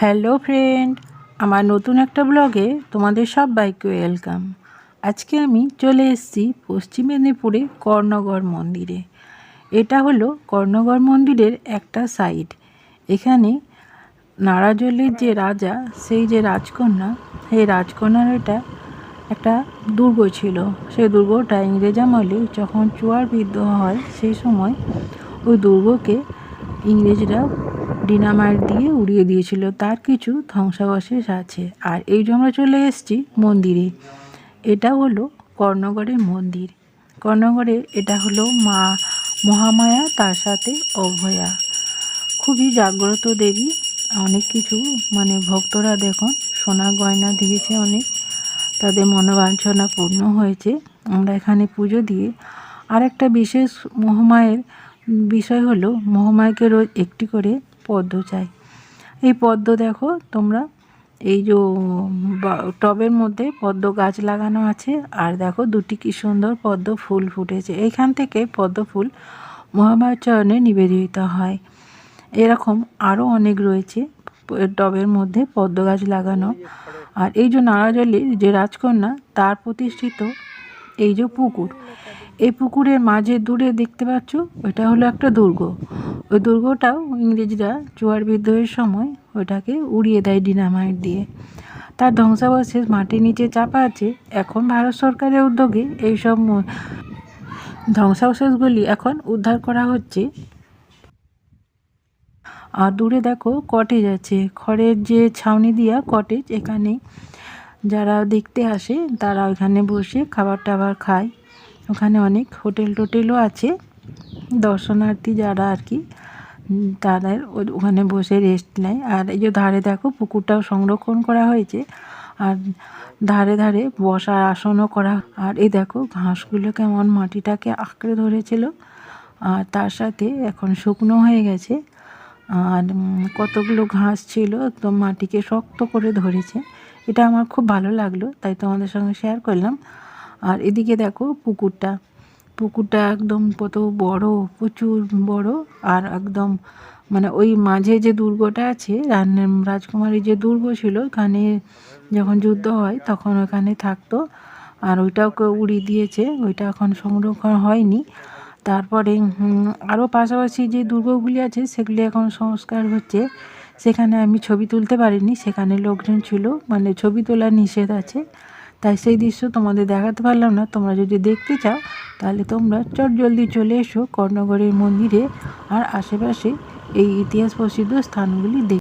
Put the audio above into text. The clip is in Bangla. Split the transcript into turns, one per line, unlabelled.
হ্যালো ফ্রেন্ড, আমার নতুন একটা ব্লগে তোমাদের সব সবাইকে ওয়েলকাম। আজকে আমি চলে এসেছি পশ্চিম মেদিনীপুরে কর্ণগড় মন্দিরে। এটা হলো কর্ণগড় মন্দিরের একটা সাইড এখানে নারাজলের যে রাজা, সেই যে রাজকন্যা, সেই রাজকন্যার এটা একটা দুর্গ ছিল। সেই দুর্গটা ইংরেজ আমলে যখন চুয়ার বিদ্রোহ হয়, সেই সময় ওই দুর্গকে ইংরেজরা ডিনামাইট দিয়ে উড়িয়ে দিয়েছিল, তার কিছু ধ্বংসাবশেষ আছে। আর এই যে আমরা চলে এসেছি মন্দিরে, এটা হলো কর্ণগড়ের মন্দির। কর্ণগড়ে এটা হলো মা মহামায়া, তার সাথে অভয়া। খুবই জাগ্রত দেবী, অনেক কিছু মানে ভক্তরা দেখুন, সোনা গয়না দিয়েছে অনেক, তাদের মনোবাঞ্ছনা পূর্ণ হয়েছে। আমরা এখানে পুজো দিয়ে আর একটা বিশেষ মহামায়ের বিষয় হলো, মহামায়াকে রোজ একটি করে পদ্ম চাই। এই পদ্ম দেখো, তোমরা এই যে টবের মধ্যে পদ্ম গাছ লাগানো আছে, আর দেখো দুটি কি সুন্দর পদ্ম ফুল ফুটেছে। এইখান থেকে পদ্ম ফুল মহামায়ার চরণে নিবেদিত হয়। এরকম আরও অনেক রয়েছে, টবের মধ্যে পদ্ম গাছ লাগানো। আর এই যে নারাজলের যে রাজকন্যা, তার প্রতিষ্ঠিত এই যে পুকুর এই পুকুরের মাঝে দূরে দেখতে পাচ্ছ? ওইটা হলো একটা দুর্গ। ওই দুর্গটাও ইংরেজরা জোয়ার বিদ্রোহের সময় ওটাকে উড়িয়ে দেয় ডিনামাইট দিয়ে। তার ধ্বংসাবশেষ মাটির নিচে চাপা আছে। এখন ভারত সরকারের উদ্যোগে এইসব ধ্বংসাবশেষগুলি এখন উদ্ধার করা হচ্ছে। আর দূরে দেখো কটেজ আছে। খড়ের যে ছাউনি দিয়া কটেজ এখানে যারা দেখতে আসে তারা ওখানে বসে খাবার টাবার খায়। ওখানে অনেক হোটেল টোটেলও আছে। দর্শনার্থী যারা আর কি তারা ওখানে বসে রেস্ট নেয়। আর এই যে ধারে দেখো পুকুরটাও সংরক্ষণ করা হয়েছে। আর ধারে ধারে বসার আসনও করা। আর এই দেখো ঘাসগুলো কেমন মাটিটাকে আঁকড়ে ধরেছিল। আর তার সাথে এখন শুকনো হয়ে গেছে। আর কতগুলো ঘাস ছিল একদম মাটিকে শক্ত করে ধরেছে। এটা আমার খুব ভালো লাগল, তাই তোমাদের সঙ্গে শেয়ার করলাম। আর এদিকে দেখো পুকুরটা। পুকুরটা একদম কত বড়, প্রচুর বড় আর একদম মানে ওই মাঝে যে দুর্গটা আছে রাজকুমারী যে দুর্গ ছিল, ওখানে যখন যুদ্ধ হয় তখন ওখানে থাকতো। আর ওইটাকে উড়িয়ে দিয়েছে, ওইটা এখন সংরক্ষণ হয়নি। তারপরে আরও পাশাপাশি যে দুর্গগুলি আছে, সেগুলি এখন সংস্কার হচ্ছে। সেখানে আমি ছবি তুলতে পারিনি, সেখানে লোকজন ছিল মানে ছবি তোলা নিষেধ আছে। তাই সেই দৃশ্য তোমাদের দেখাতে পারলাম না। তোমরা যদি দেখতে চাও, তাহলে তোমরা চট জলদি চলে এসো কর্ণগড়ের মন্দিরে। আর আশেপাশে এই ইতিহাস প্রসিদ্ধ স্থানগুলি দেখ